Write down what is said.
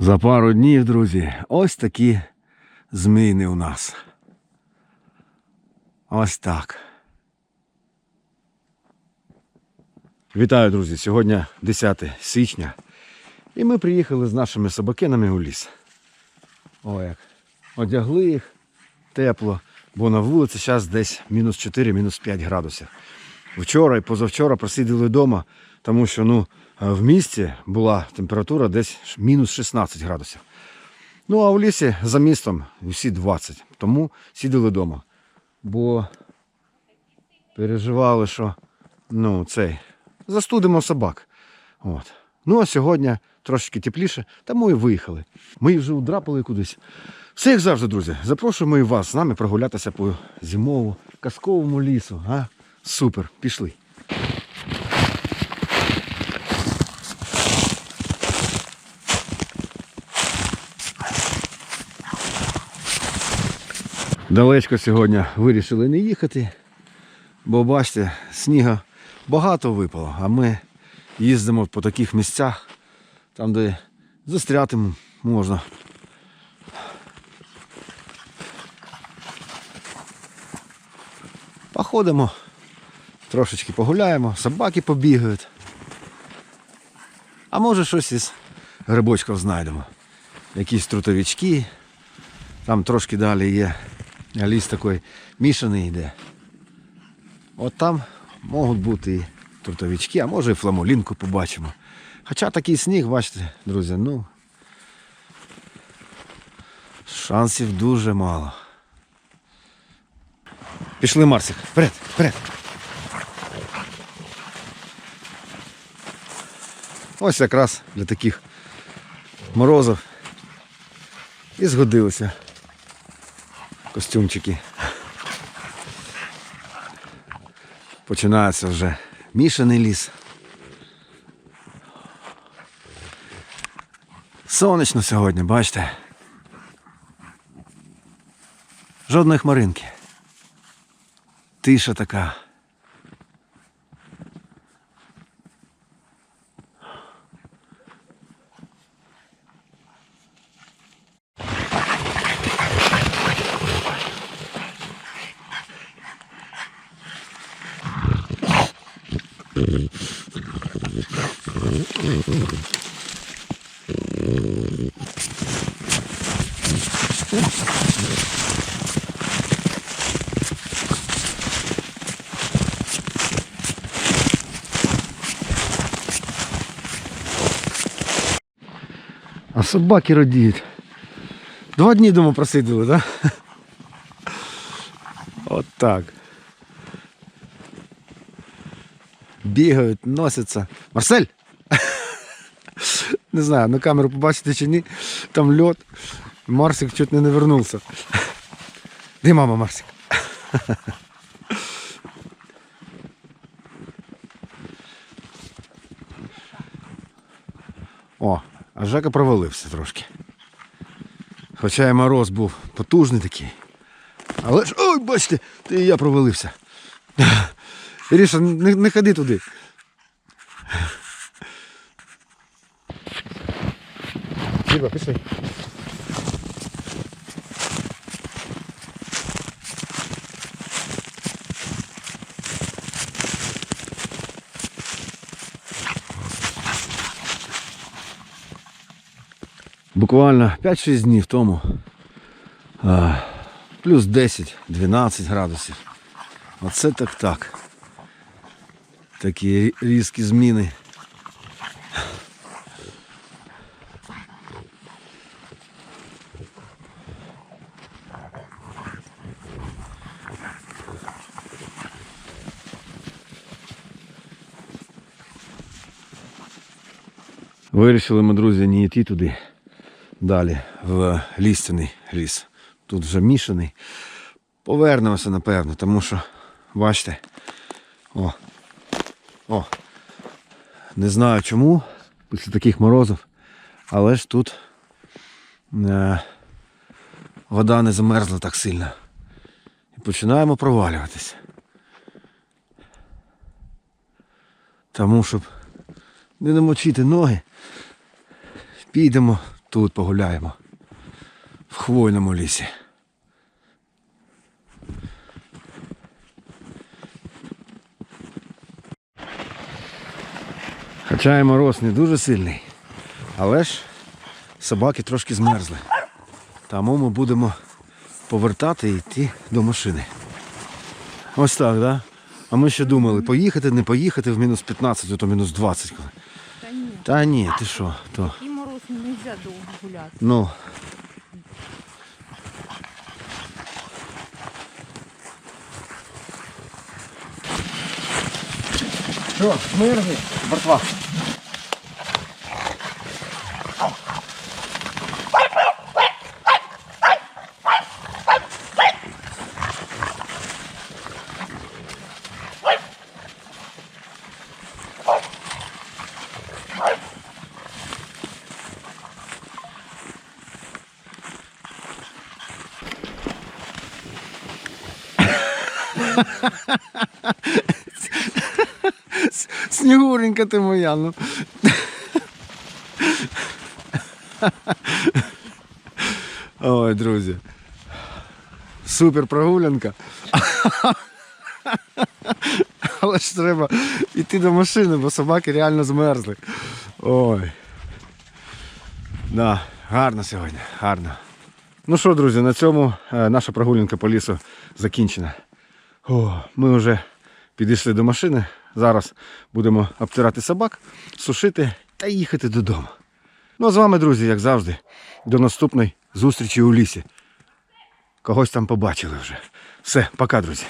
За пару днів, друзі, ось такі зміни у нас. Ось так. Вітаю, друзі! Сьогодні 10 січня. І ми приїхали з нашими собакинами у ліс. О, як. Одягли їх тепло, бо на вулиці зараз десь мінус 4, мінус 5 градусів. Вчора і позавчора просиділи вдома, тому що ну, в місті була температура десь мінус 16 градусів. Ну а в лісі за містом усі 20. Тому сиділи вдома. Бо переживали, що ну, цей, застудимо собак. От. Ну а сьогодні трошки тепліше, тому і виїхали. Ми вже удрапали кудись. Все як завжди, друзі. Запрошуємо і вас з нами прогулятися по зимовому казковому лісу. А? Супер, пішли. Далечко сьогодні вирішили не їхати, бо бачите, сніга багато випало, а ми їздимо по таких місцях, там, де застряти можна. Походимо, трошечки погуляємо, собаки побігають. А може щось із грибочків знайдемо. Якісь трутовички. Там трошки далі є ліс такий мішаний йде. От там можуть бути і трутовички, а може і фламолінку побачимо. Хоча такий сніг, бачите, друзі, ну шансів дуже мало. Пішли, Марсик, вперед, вперед. Ось якраз для таких морозів і згодилися костюмчики. Починається вже мішаний ліс. Сонячно сьогодні, бачите? Жодної хмаринки. Тиша така. А собаки радіють. Два дні дома просиділи, так? Да? От так. Бігають, носяться. Марсель! Не знаю, на камеру побачите чи ні. Там льот. Марсик чуть не навернувся. Де мама Марсик? О, а Жека провалився трошки. Хоча і мороз був потужний такий. Але ж, ой, бачите, ти і я провалився. Іріша, не, не ходи туди. Сіба, пішли. Буквально 5-6 днів тому плюс 10-12 градусів. Оце так так. Такі різкі зміни. Вирішили ми, друзі, не йти туди далі, в лістяний ліс. Тут вже мішаний. Повернемося, напевно, тому що, бачите, о, о, не знаю чому, після таких морозів, але ж тут е, вода не замерзла так сильно. І починаємо провалюватись. Тому щоб не намочити ноги, підемо тут погуляємо. В хвойному лісі. Хоча і мороз не дуже сильний, але ж собаки трошки змерзли. Тому ми будемо повертати і йти до машини. Ось так, да? А ми ще думали, поїхати, не поїхати в мінус 15, а то мінус 20. коли. Та ні, Та ні, ти що, то. і мороз не можна довго гуляти. Ну. Що, мирний, братва? Снігуренька ти моя, ну. Ой, друзі. Супер прогулянка. Але ж треба йти до машини, бо собаки реально змерзли. Ой. Да, гарно сьогодні, гарно. Ну що, друзі, на цьому е, наша прогулянка по лісу закінчена. О, ми вже підійшли до машини. Зараз будемо обтирати собак, сушити та їхати додому. Ну а з вами, друзі, як завжди, до наступної зустрічі у лісі. Когось там побачили вже. Все, пока, друзі.